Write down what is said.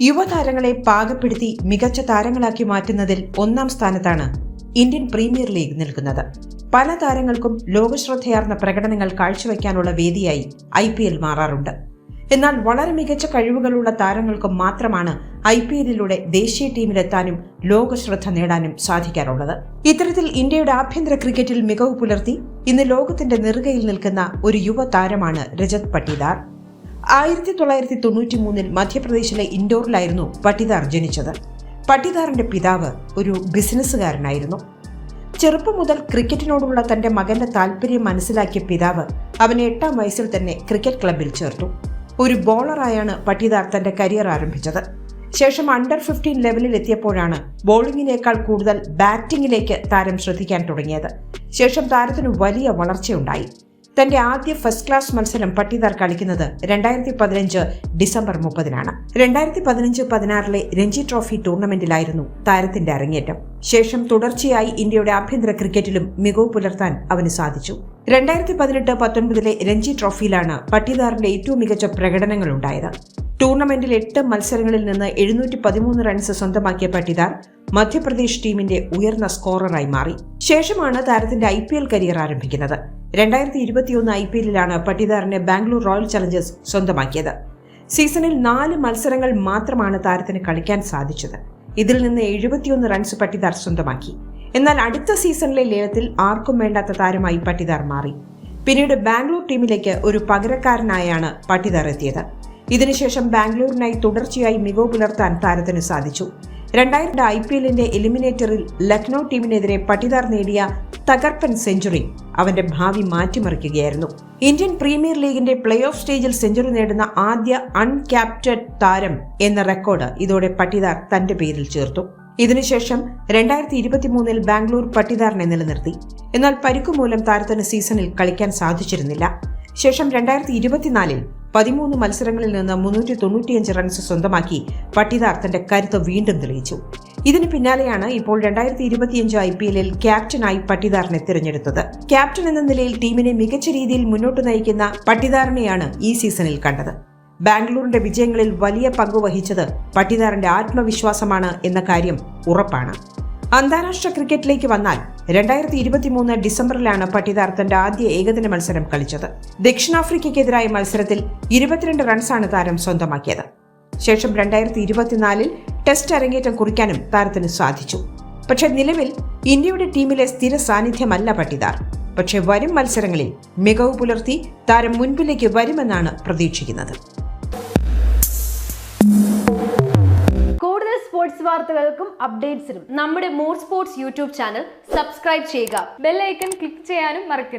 യുവതാരങ്ങളെ പാകപ്പെടുത്തി മികച്ച താരങ്ങളാക്കി മാറ്റുന്നതിൽ ഒന്നാം സ്ഥാനത്താണ് ഇന്ത്യൻ പ്രീമിയർ ലീഗ് നിൽക്കുന്നത്. പല താരങ്ങൾക്കും ലോകശ്രദ്ധയാർന്ന പ്രകടനങ്ങൾ കാഴ്ചവെക്കാനുള്ള വേദിയായി ഐ പി എൽ മാറാറുണ്ട്. എന്നാൽ വളരെ മികച്ച കഴിവുകളുള്ള താരങ്ങൾക്ക് മാത്രമാണ് ഐ പി എല്ലിലൂടെ ദേശീയ ടീമിലെത്താനും ലോകശ്രദ്ധ നേടാനും സാധിക്കാറുള്ളത്. ഇത്തരത്തിൽ ഇന്ത്യയുടെ ആഭ്യന്തര ക്രിക്കറ്റിൽ മികവ് പുലർത്തി ഇന്ന് ലോകത്തിന്റെ നെറുകയിൽ നിൽക്കുന്ന ഒരു യുവ താരമാണ് രജത് പട്ടിദാർ. ആയിരത്തി തൊള്ളായിരത്തി തൊണ്ണൂറ്റി മൂന്നിൽ മധ്യപ്രദേശിലെ ഇൻഡോറിലായിരുന്നു പട്ടിദാർ ജനിച്ചത്. പട്ടിദാറിന്റെ പിതാവ് ഒരു ബിസിനസ്സുകാരനായിരുന്നു. ചെറുപ്പം മുതൽ ക്രിക്കറ്റിനോടുള്ള തന്റെ മകന്റെ താല്പര്യം മനസ്സിലാക്കിയ പിതാവ് അവനെ എട്ടാം വയസ്സിൽ തന്നെ ക്രിക്കറ്റ് ക്ലബിൽ ചേർത്തു. ഒരു ബോളറായാണ് പട്ടിദാർ തന്റെ കരിയർ ആരംഭിച്ചത്. ശേഷം അണ്ടർ ഫിഫ്റ്റീൻ ലെവലിൽ എത്തിയപ്പോഴാണ് ബോളിംഗിനേക്കാൾ കൂടുതൽ ബാറ്റിംഗിലേക്ക് താരം ശ്രദ്ധിക്കാൻ തുടങ്ങിയത്. ശേഷം താരത്തിന് വലിയ വളർച്ചയുണ്ടായി. തന്റെ ആദ്യ ഫസ്റ്റ് ക്ലാസ് മത്സരം പട്ടിദാർ കളിക്കുന്നത് രണ്ടായിരത്തി പതിനഞ്ച് ഡിസംബർ മുപ്പതിനാണ്. രണ്ടായിരത്തി പതിനഞ്ച് പതിനാറിലെ രഞ്ജി ട്രോഫി ടൂർണമെന്റിലായിരുന്നു താരത്തിന്റെ അരങ്ങേറ്റം. ശേഷം തുടർച്ചയായി ഇന്ത്യയുടെ ആഭ്യന്തര ക്രിക്കറ്റിലും മികവ് പുലർത്താൻ അവന് സാധിച്ചു. രണ്ടായിരത്തി പതിനെട്ട് പത്തൊൻപതിലെ രഞ്ജി ട്രോഫിയിലാണ് പട്ടിദാറിന്റെ ഏറ്റവും മികച്ച പ്രകടനങ്ങൾ ഉണ്ടായത്. ടൂർണമെന്റിൽ എട്ട് മത്സരങ്ങളിൽ നിന്ന് എഴുന്നൂറ്റി പതിമൂന്ന് റൺസ് സ്വന്തമാക്കിയ പട്ടിദാർ മധ്യപ്രദേശ് ടീമിന്റെ ഉയർന്ന സ്കോററായി മാറി. ശേഷമാണ് താരത്തിന്റെ ഐ കരിയർ ആരംഭിക്കുന്നത്. രണ്ടായിരത്തി ഇരുപത്തിയൊന്ന് ഐ പി എല്ലിലാണ് പട്ടിദാറിനെ ബാംഗ്ലൂർ റോയൽ ചലഞ്ചേഴ്സ് സ്വന്തമാക്കിയത്. സീസണിൽ നാല് മത്സരങ്ങൾ മാത്രമാണ് താരത്തിന് കളിക്കാൻ സാധിച്ചത്. ഇതിൽ നിന്ന് എഴുപത്തിയൊന്ന് റൺസ് പട്ടിദാർ സ്വന്തമാക്കി. എന്നാൽ അടുത്ത സീസണിലെ ലേലത്തിൽ ആർക്കും വേണ്ടാത്ത താരമായി പട്ടിദാർ മാറി. പിന്നീട് ബാംഗ്ലൂർ ടീമിലേക്ക് ഒരു പകരക്കാരനായാണ് പട്ടിദാർ എത്തിയത്. ഇതിനുശേഷം ബാംഗ്ലൂരിനായി തുടർച്ചയായി മികവ് പുലർത്താൻ താരത്തിന് സാധിച്ചു. രണ്ടായിരത്തി ഐ പി എല്ലിന്റെ എലിമിനേറ്ററിൽ ലക്നൌ ടീമിനെതിരെ പട്ടിദാർ നേടിയ തകർപ്പൻ സെഞ്ചുറി അവന്റെ ഭാവി മാറ്റിമറിക്കുകയായിരുന്നു. ഇന്ത്യൻ പ്രീമിയർ ലീഗിന്റെ പ്ലേ ഓഫ് സ്റ്റേജിൽ സെഞ്ചുറി നേടുന്ന ആദ്യ അൺക്യാപ്റ്റഡ് താരം എന്ന റെക്കോർഡ് ഇതോടെ പട്ടിദാർ തന്റെ പേരിൽ ചേർത്തു. ഇതിനുശേഷം രണ്ടായിരത്തി ഇരുപത്തിമൂന്നിൽ ബാംഗ്ലൂർ പട്ടിദാറിനെ നിലനിർത്തി. എന്നാൽ പരിക്കുമൂലം താരത്തിന് സീസണിൽ കളിക്കാൻ സാധിച്ചിരുന്നില്ല. ശേഷം രണ്ടായിരത്തി ഇരുപത്തിനാലിൽ പതിമൂന്ന് മത്സരങ്ങളിൽ നിന്ന് മുന്നൂറ്റി തൊണ്ണൂറ്റിയഞ്ച് റൺസ് സ്വന്തമാക്കി പട്ടിദാർ തന്റെ കരുത്ത് വീണ്ടും തെളിയിച്ചു. ഇതിന് പിന്നാലെയാണ് ഇപ്പോൾ രണ്ടായിരത്തി ഇരുപത്തിയഞ്ച് ഐ പി എല്ലിൽ ക്യാപ്റ്റനായി പട്ടിദാറിനെ തിരഞ്ഞെടുത്തത്. ക്യാപ്റ്റൻ എന്ന നിലയിൽ ടീമിനെ മികച്ച രീതിയിൽ മുന്നോട്ട് നയിക്കുന്ന പട്ടിദാറിനെയാണ് ഈ സീസണിൽ കണ്ടത്. ബാംഗ്ലൂരിന്റെ വിജയങ്ങളിൽ വലിയ പങ്ക് വഹിച്ചത് പട്ടിദാറിന്റെ ആത്മവിശ്വാസമാണ് എന്ന കാര്യം ഉറപ്പാണ്. അന്താരാഷ്ട്ര ക്രിക്കറ്റിലേക്ക് വന്നാൽ രണ്ടായിരത്തി ഇരുപത്തിമൂന്ന് ഡിസംബറിലാണ് പട്ടിദാർ തന്റെ ആദ്യ ഏകദിന മത്സരം കളിച്ചത്. ദക്ഷിണാഫ്രിക്കയ്ക്കെതിരായ മത്സരത്തിൽ ഇരുപത്തിരണ്ട് റൺസാണ് താരം സ്വന്തമാക്കിയത്. ശേഷം രണ്ടായിരത്തി ഇരുപത്തിനാലിൽ ടെസ്റ്റ് അരങ്ങേറ്റം കുറിക്കാനും താരത്തിന് സാധിച്ചു. പക്ഷേ നിലവിൽ ഇന്ത്യയുടെ ടീമിലെ സ്ഥിര സാന്നിധ്യമല്ല പട്ടിദാർ. പക്ഷേ വരും മത്സരങ്ങളിൽ മികവ് പുലർത്തി താരം മുൻപിലേക്ക് വരുമെന്നാണ് പ്രതീക്ഷിക്കുന്നത്. കൂടുതൽ സ്പോർട്സ് വാർത്തകൾക്കും അപ്ഡേറ്റ്സിനും നമ്മുടെ more sports YouTube channel subscribe ചെയ്യുക. ബെല്ലൈക്കൺ ക്ലിക്ക് ചെയ്യാനും മറക്കരുത്.